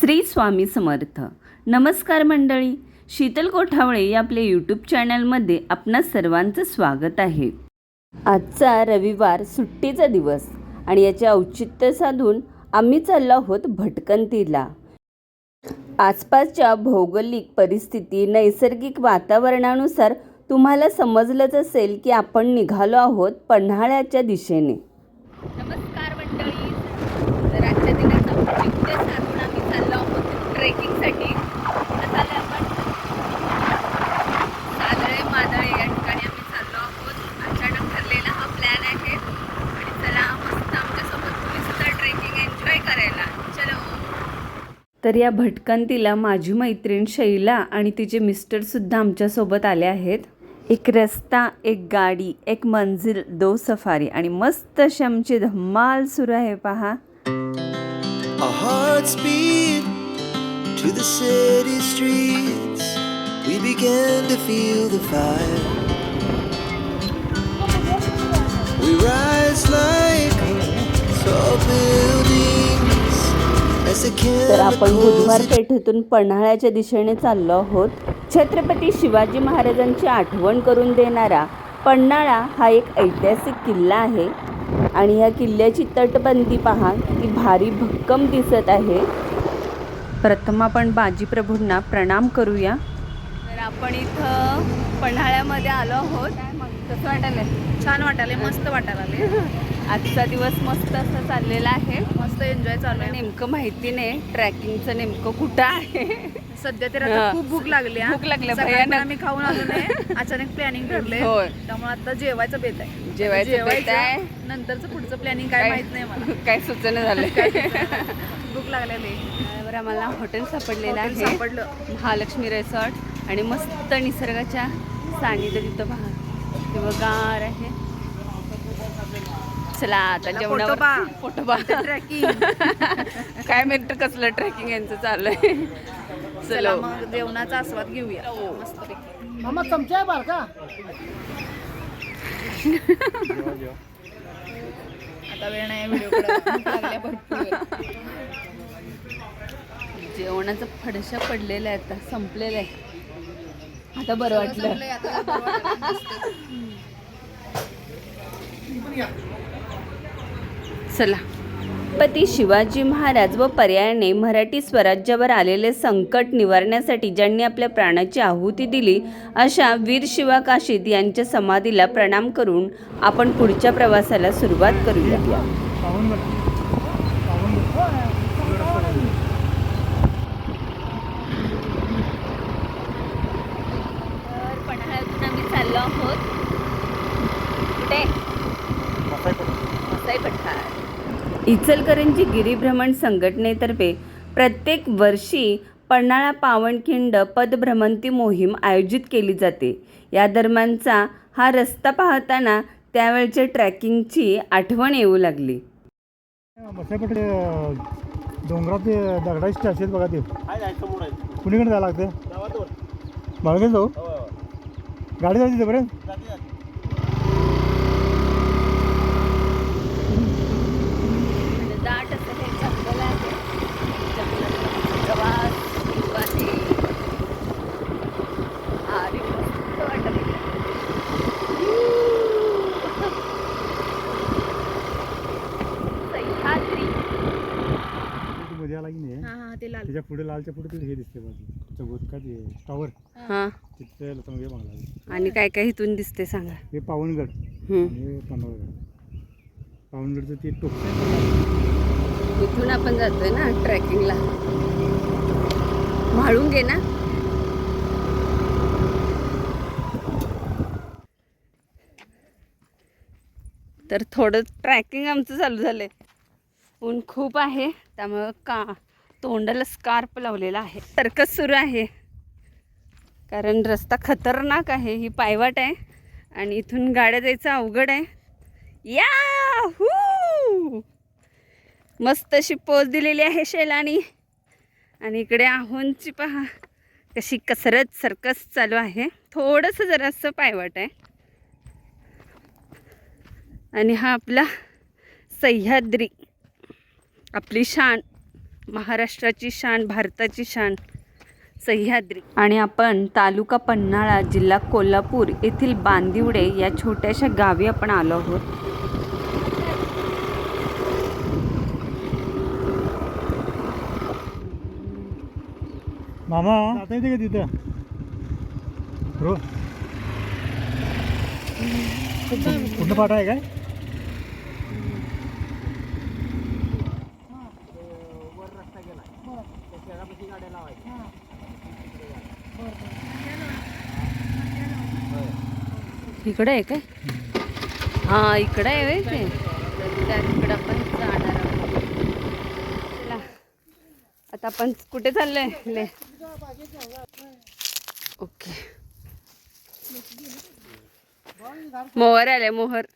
श्री स्वामी समर्थ. नमस्कार मंडळी शीतल कोठावळे या आपल्या यूट्यूब चॅनलमध्ये आपणा सर्वांचं स्वागत आहे. आजचा रविवार सुट्टीचा दिवस आणि याचे औचित्य साधून आम्ही चाललो आहोत भटकंतीला. आसपासच्या भौगोलिक परिस्थिती नैसर्गिक वातावरणानुसार तुम्हाला समजलंच असेल की आपण निघालो आहोत पन्हाळ्याच्या दिशेने नमस्कार मंडळी तर आजच्या दिनाचा औचित्य साधून आम्ही चाललो आहोत ट्रेकिंगसाठी. आता चाललोय आपण. सादळे मादळे या ठिकाणी आम्ही चाललो आहोत. अचानक ठरलेला हा प्लॅन आहे. आणि चला मस्त आमच्यासोबत तुम्ही सुद्धा ट्रेकिंग एन्जॉय करायला. चलो. तर या भटकंतीला माझी मैत्रीण शैला आणि तिचे मिस्टर सुद्धा आमच्यासोबत आले आहेत. एक रस्ता एक गाडी एक मंजिल दो सफारी. आणि मस्त अशी आमची धम्माल सुरू आहे पहा. To the city streets. We began to feel the fire. We rise like tall buildings as the तर आपण बुधवार पेठेतून पन्हाळ्याच्या दिशेने चाललो आहोत छत्रपती शिवाजी महाराजांची आठवण करून देणारा पन्हाळा हा एक ऐतिहासिक किल्ला आहे आणि ह्या किल्ल्याची तटबंदी पहा ती भारी भक्कम दिसत आहे प्रथम आपण बाजीप्रभूंना प्रणाम करूया. तर आपण इथं पन्हाळ्यामध्ये आलो आहोत. कसं वाटायला छान वाटायले मस्त वाटायला आजचा दिवस मस्त असा चाललेला आहे. मस्त एन्जॉय चालू आहे. नेमकं माहिती नाही ट्रॅकिंगचं नेमकं कुठं आहे? सध्या तर हा. आता खूप भूक लागली. भूक लागली, आम्ही खाऊन आलो नाही. अचानक प्लॅनिंग ठरले. त्यामुळे आता जेवायचं बेत आहे. जेवायचं बेत आहे. नंतरचं पुढचं प्लॅनिंग काय माहीत नाही मला. काय सूचना झालं भूक लागलेली. आम्हाला हॉटेल सापडलेलं आहे. सापडलं. महालक्ष्मी रिसॉर्ट आणि मस्त निसर्गाच्या सानिध्य तिथं पहा हिरवगार आहे. चला आता जेवणावर. पोटोबा ट्रॅकिंग काय मिनिट कसलं ट्रेकिंग यांचं चालू आहे. चला मग. जेवणाचा आस्वाद घेऊया. हो. मस्त मामा चमचा बार का आता वेळ नाही व्हिडिओ लागल्या भरपूर. वेळ. जेवणाचं फडशा पडलेलं आहे आता संपलेलं आहे आता बरं वाटलं. चला. पती शिवाजी महाराज व पर्यायाने मराठी स्वराज्यावर आलेले संकट निवारण्यासाठी ज्यांनी आपल्या प्राणाची आहुती दिली अशा वीर शिवा काशीद यांच्या समाधीला प्रणाम करून आपण पुढच्या प्रवासाला सुरुवात करूया पाहून बघ पाहून तर पन्हाळ्यातून आम्ही चाललो आहोत. कुठे? पठार इचलकरंजी गिरीभ्रमण संघटनेतर्फे प्रत्येक वर्षी पन्हाळा पावनखिंड पदभ्रमंती मोहीम आयोजित केली जाते. या दरम्यानचा हा रस्ता पाहताना त्यावेळच्या ट्रॅकिंगची आठवण येऊ लागली. डोंगरात दगडाची स्टॅच्यू बघा ते. कुणीकडे जायला लागते? बाळगे जाऊ? गाडी जायची तिथपर्यंत दाट असं हे जंगल आहे जंगलातला प्रवास सुरू आहे अरे मस्त वाटत सह्याद्री ती मध्ये आला की नाही हा हा ते लाल त्याच्या पुढे लालच्या पुढे हे दिसते बाजू चौघत का ते टॉवर हां. तिथे बांगला. आणि काय काय इथून दिसते सांगा. हे पावनगड. हम्म. आणि पन्हाळगड पावनगडचं ते टोक. इथून आपण जातोय ना ट्रेकिंगला. म्हाळून घे ना? तर थोडं ट्रॅकिंग आमचं चालू झालंय. ऊन खूप आहे त्यामुळं का तोंडाला स्कार्प लावलेला आहे. सर्कस सुरू आहे. कारण रस्ता खतरनाक आहे ही पायवाट आहे आणि इथून गाड्या जायचं अवघड आहे. या हू मस्त अशी पोच दिलेली आहे शैलानी. आणि इकडे आहोंची पहा कशी कसरत सर्कस चालू आहे. थोडंसं जरासं पायवाट आहे. आणि हा आपला सह्याद्री आपली शान. महाराष्ट्राची शान भारताची शान. सह्याद्री. आणि आपण तालुका पन्हाळा जिल्हा कोल्हापूर येथील बांदिवडे या छोट्याशा गावी आपण आलो आहोत. मामा. आता येते का तिथं? रो. कुठं पाठ आहे काय? इकडे आहे काय? हां इकडे आहे ते. तिकडं आपण जाणार चला. आता आपण कुठे चाललोय? ले. ओके. मोहर आले मोहर.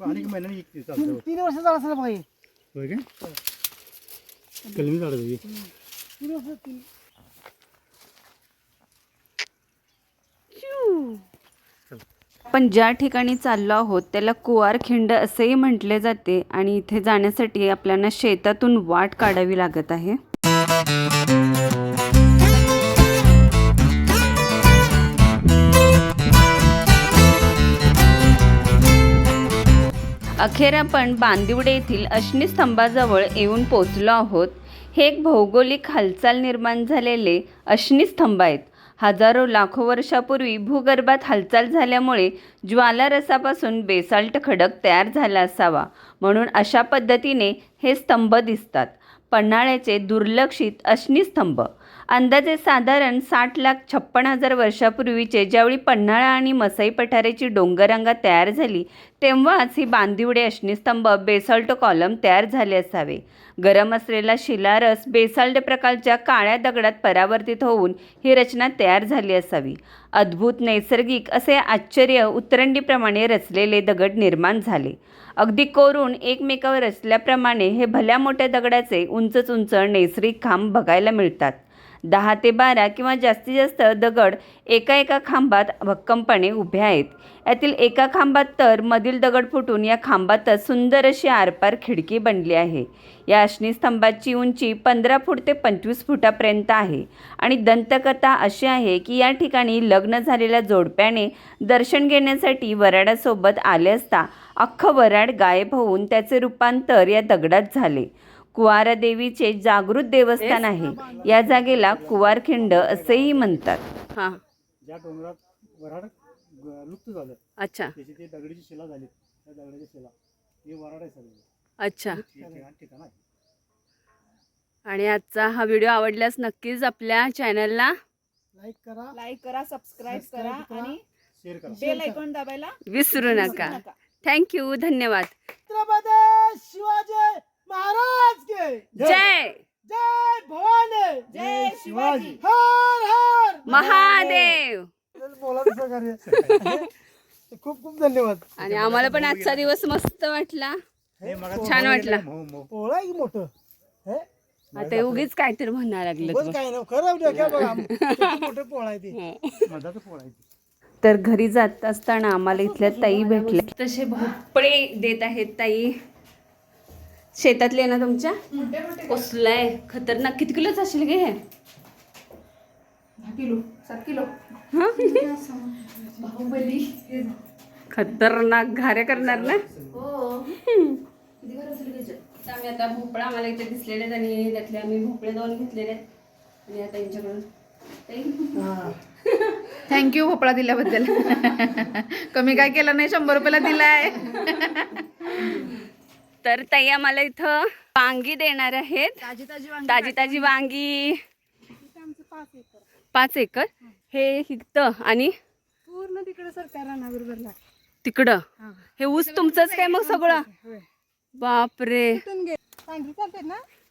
पण तीन वर्ष झालं असेल हे. कलमी झाड तुझी ज्या ठिकाणी चाललो आहोत त्याला कुवारखिंड असेही म्हटले जाते आणि इथे जाण्यासाठी आपल्याला शेतातून वाट काढावी लागत आहे. अखेर आपण बांदिवडे येथील अश्नी स्तंभाजवळ येऊन पोचलो आहोत. हे एक भौगोलिक हालचाल निर्माण झालेले अश्नी स्तंभ आहेत. हजारो लाखो वर्षापूर्वी भूगर्भात हालचाल झाल्यामुळे ज्वालारसापासून बेसाल्ट खडक तयार झाला असावा म्हणून अशा पद्धतीने हे स्तंभ दिसतात. पन्हाळ्याचे दुर्लक्षित अश्नी स्तंभ अंदाजे साधारण साठ लाख छप्पन हजार वर्षापूर्वीचे ज्यावेळी पन्हाळा आणि मसाई पठाराची डोंगररांगा तयार झाली तेव्हाच ही बांदिवडे अश्निस्तंभ बेसाल्ट कॉलम तयार झाले असावे. गरम असलेला शिलारस बेसाल्ट प्रकारच्या काळ्या दगडात परावर्तित होऊन ही रचना तयार झाली असावी. अद्भुत नैसर्गिक असे आश्चर्य उतरंडीप्रमाणे रचलेले दगड निर्माण झाले. अगदी कोरून एकमेकावर रचल्याप्रमाणे हे भल्या मोठ्या दगडाचे उंच उंच नैसर्गिक खांब बघायला मिळतात. दहा ते बारा किंवा जास्तीत जास्त दगड एका एका खांबात भक्कमपणे उभे आहेत. यातील एका खांबात तर मधील दगड फुटून या खांबातच सुंदर अशी आरपार खिडकी बनली आहे. या अश्नीस्तंभाची उंची पंधरा फूट ते पंचवीस फुटापर्यंत आहे आणि दंतकथा अशी आहे की या ठिकाणी लग्न झालेल्या जोडप्याने दर्शन घेण्यासाठी वराडासोबत आले असता अख्खं वराड गायब होऊन त्याचे रूपांतर या दगडात झाले. कुवारादेवीचे जागृत देवस्थान आहे. या जागेला कुवारखिंड असेही म्हणतात. हां. ज्या डोंगरात वराड ग- लुप्त झालं अच्छा. त्याची ते दगडीची शिला झाली. त्या दगडाची शिला हे वराड आहे सगळं. अच्छा. हे ठिकाण ठिकाण आहे. आणि आजचा हा व्हिडिओ आवडल्यास नक्कीच आपल्या चॅनलला लाईक करा लाईक करा सबस्क्राईब करा Subscribe करा. आणि शेअर करा. बेल ऐकून दाबायला विसरू नका. थँक्यू धन्यवाद. के जय जय. भवानी. जय शिवाजी. हर हर. महादेव. खूप खूप धन्यवाद. आणि आम्हाला पण आजचा दिवस मस्त वाटला. हे छान वाटलं. पोळा की मोठं? हे? आता उगीच काहीतरी म्हणायला लागलं बस काय नाही. खरं डोक्या बघा किती मोठं पोळा आहे ते. मधाचं पोळ आहे ते. तर घरी जात असताना आम्हाला इथल्या ताई भेटल्या. तसे भोपळे देत आहेत ताई. शेतातले ना तुमच्या? कसलाय खतरनाक. किती किलोच असेल गे हे? किलो सात किलो. बाहुबली खतरनाक घाऱ्या करणार ना? हो. आम्ही आता भोपळा आम्हाला इथे दिसलेले आहेत आणि त्यातले आम्ही भोपळे दोन घेतलेले आहेत. आणि आता यांच्याकडून थँक्यू भोपळा दिल्याबद्दल. कमी काय केलं नाही शंभर रुपयाला दिलाय. तर ताई आम्हाला इथं वांगी देणार आहेत. ताजी ताजी वांगी ताजी ताजी वांगी. पाच एकर. हे. इथं आणि पूर्ण तिकडे सरकार बरोबरला तिकडं? हे. ऊस तुमचंच काय मग सगळं? बापरे.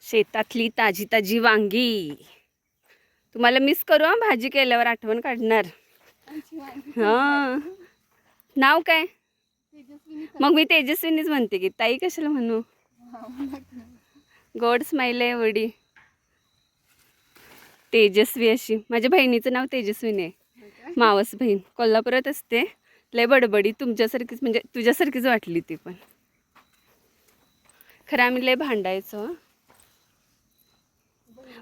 शेतातली ताजी ताजी वांगी. तुम्हाला मिस करू हा? भाजी केल्यावर आठवण काढणार. हा. नाव काय? मग मी तेजस्विनीच म्हणते की ताई कशाला म्हणू? गोड स्माईल आहे एवढी. तेजस्वी अशी. माझ्या बहिणीचं नाव तेजस्विनी आहे. मावस बहीण. कोल्हापुरात असते. लय बडबडी. तुमच्यासारखीच म्हणजे तुझ्यासारखीच वाटली ती पण. खरं आम्ही लय भांडायचो.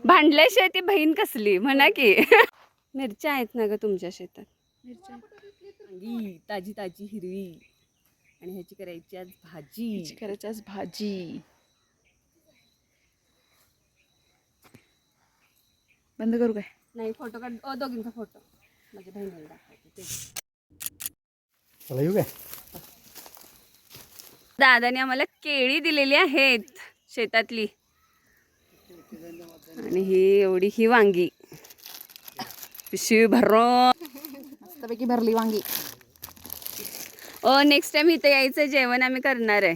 भांडल्याशिवाय ती बहीण कसली? म्हणा की. मिरच्या आहेत ना ग तुमच्या शेतात? ताजी ताजी हिरवी. आणि ह्याची करायची आज भाजी. करायची आज भाजी. बंद करू काय? नाही फोटो काढ अ, दोघींचा फोटो. माझ्या बहिणीला दाखवायचे ते. चला येऊ काय? दादाने आम्हाला केळी दिलेली आहेत शेतातली. आणि ही एवढी ही वांगी. पिशवी भरून. मस्तपैकी भरली वांगी. ओ नेक्स्ट टाइम इथं यायचं जेवण आम्ही करणार आहे.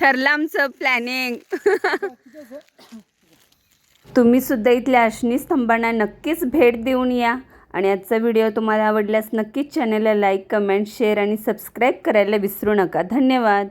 ठरलं आमचं प्लॅनिंग तुम्ही सुद्धा इथल्या अश्नी स्तंभांना नक्कीच भेट देऊन या. आणि आजचा व्हिडिओ तुम्हाला आवडल्यास नक्कीच चॅनलला लाईक कमेंट शेअर आणि सबस्क्राईब करायला विसरू नका. धन्यवाद.